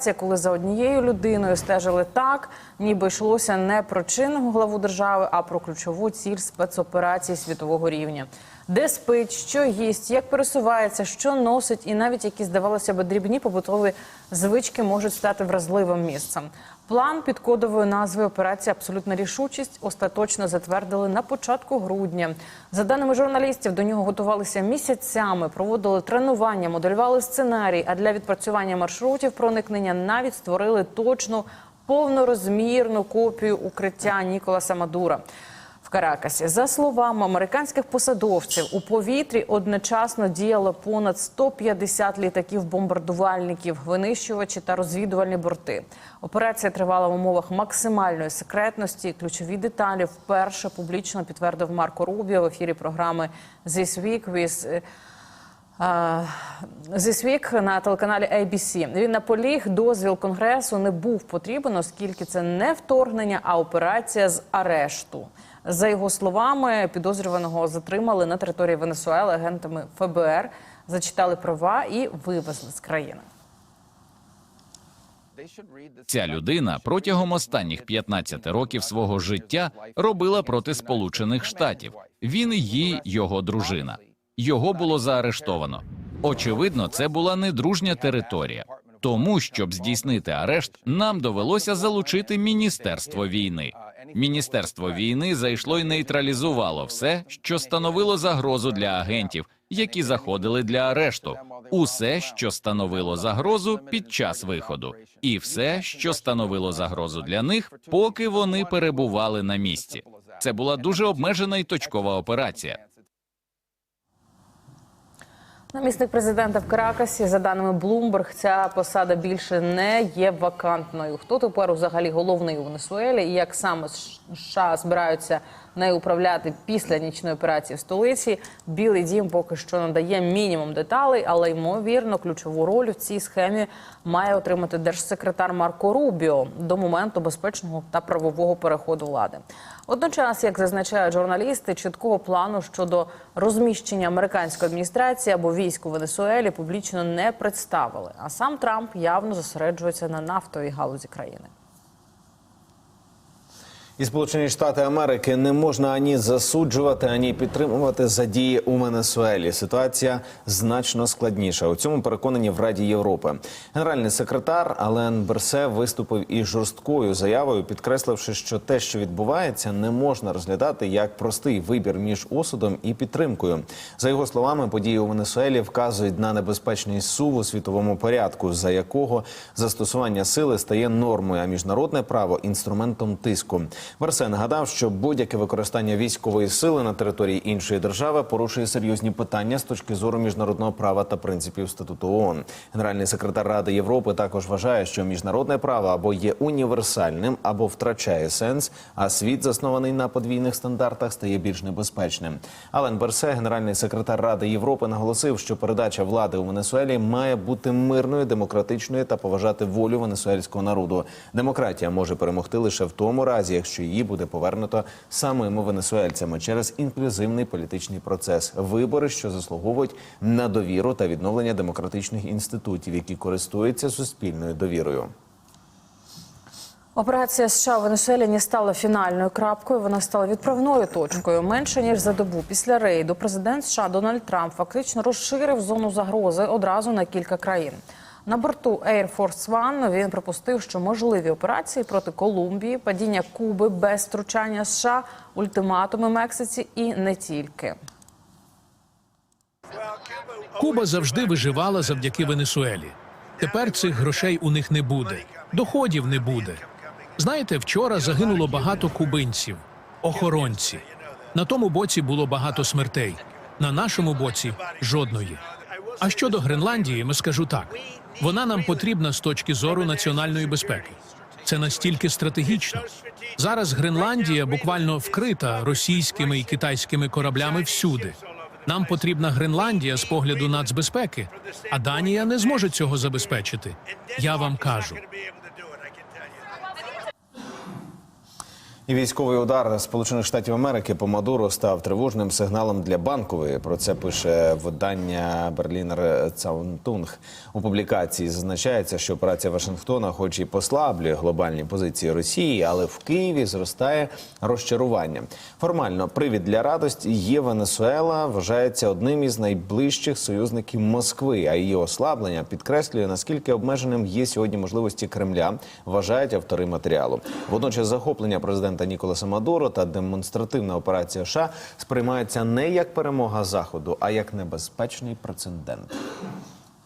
Це коли за однією людиною стежили так, ніби йшлося не про чинного главу держави, а про ключову ціль спецоперації світового рівня. Де спить, що їсть, як пересувається, що носить, і навіть які здавалося б дрібні побутові звички можуть стати вразливим місцем. План під кодовою назвою операції Абсолютна рішучість остаточно затвердили на початку грудня. За даними журналістів, до нього готувалися місяцями, проводили тренування, моделювали сценарій. А для відпрацювання маршрутів проникнення навіть створили точну повнорозмірну копію укриття Ніколаса Мадура. Каракасі, за словами американських посадовців, у повітрі одночасно діяло понад 150 літаків-бомбардувальників, винищувачі та розвідувальні борти. Операція тривала в умовах максимальної секретності. Ключові деталі вперше публічно підтвердив Марко Рубіо в ефірі програми «This Week with This Week на телеканалі ABC. Він наполіг, дозвіл конгресу не був потрібен, оскільки це не вторгнення, а операція з арешту. За його словами, підозрюваного затримали на території Венесуели агентами ФБР, зачитали права і вивезли з країни. Ця людина протягом останніх 15 років свого життя робила проти Сполучених Штатів. Він і її його дружина. Його було заарештовано. Очевидно, це була недружня територія. Тому, щоб здійснити арешт, нам довелося залучити міністерство війни. Міністерство війни зайшло і нейтралізувало все, що становило загрозу для агентів, які заходили для арешту, усе, що становило загрозу під час виходу, і все, що становило загрозу для них, поки вони перебували на місці. Це була дуже обмежена і точкова операція. Намісник президента в Каракасі, за даними Bloomberg, ця посада більше не є вакантною. Хто тепер взагалі головний у Венесуелі і як саме США збираються нею управляти після нічної операції в столиці? Білий дім поки що надає мінімум деталей, але ймовірно ключову роль в цій схемі має отримати держсекретар Марко Рубіо до моменту безпечного та правового переходу влади. Водночас, як зазначають журналісти, чіткого плану щодо розміщення американської адміністрації або військ у Венесуелі публічно не представили. А сам Трамп явно зосереджується на нафтовій галузі країни. І Сполучені Штати Америки не можна ані засуджувати, ані підтримувати за дії у Венесуелі. Ситуація значно складніша. У цьому переконані в Раді Європи. Генеральний секретар Ален Берсе виступив із жорсткою заявою, підкресливши, що те, що відбувається, не можна розглядати як простий вибір між осудом і підтримкою. За його словами, події у Венесуелі вказують на небезпечний сув у світовому порядку, за якого застосування сили стає нормою, а міжнародне право інструментом тиску. Версе нагадав, що будь-яке використання військової сили на території іншої держави порушує серйозні питання з точки зору міжнародного права та принципів статуту ООН. Генеральний секретар Ради Європи також вважає, що міжнародне право або є універсальним, або втрачає сенс, а світ, заснований на подвійних стандартах, стає більш небезпечним. Ален Берсе, генеральний секретар Ради Європи, наголосив, що передача влади у Венесуелі має бути мирною, демократичною та поважати волю венесуельського народу. Демократія може перемогти лише в тому разі, якщо її буде повернуто самими венесуельцями через інклюзивний політичний процес, вибори, що заслуговують на довіру та відновлення демократичних інститутів, які користуються суспільною довірою. Операція США в Венесуелі не стала фінальною крапкою. Вона стала відправною точкою. Менше ніж за добу після рейду президент США Дональд Трамп фактично розширив зону загрози одразу на кілька країн. На борту Air Force One він припустив, що можливі операції проти Колумбії, падіння Куби без втручання США, ультиматуми Мексиці і не тільки. Куба завжди виживала завдяки Венесуелі. Тепер цих грошей у них не буде, доходів не буде. Знаєте, вчора загинуло багато кубинців, охоронці. На тому боці було багато смертей. На нашому боці жодної. А щодо Гренландії, ми скажу так: вона нам потрібна з точки зору національної безпеки. Це настільки стратегічно. Зараз Гренландія буквально вкрита російськими і китайськими кораблями всюди. Нам потрібна Гренландія з погляду нацбезпеки, а Данія не зможе цього забезпечити. Я вам кажу. І військовий удар Сполучених Штатів Америки по Мадуру став тривожним сигналом для банкової. Про це пише видання Берлінер Цаунтунг. У публікації зазначається, що операція Вашингтона, хоч і послаблює глобальні позиції Росії, але в Києві зростає розчарування. Формально привід для радості є Венесуела. Вважається одним із найближчих союзників Москви. А її ослаблення підкреслює наскільки обмеженим є сьогодні можливості Кремля. Вважають автори матеріалу. Водночас захоплення президента Ніколаса Мадуро та демонстративна операція США сприймаються не як перемога заходу, а як небезпечний прецедент.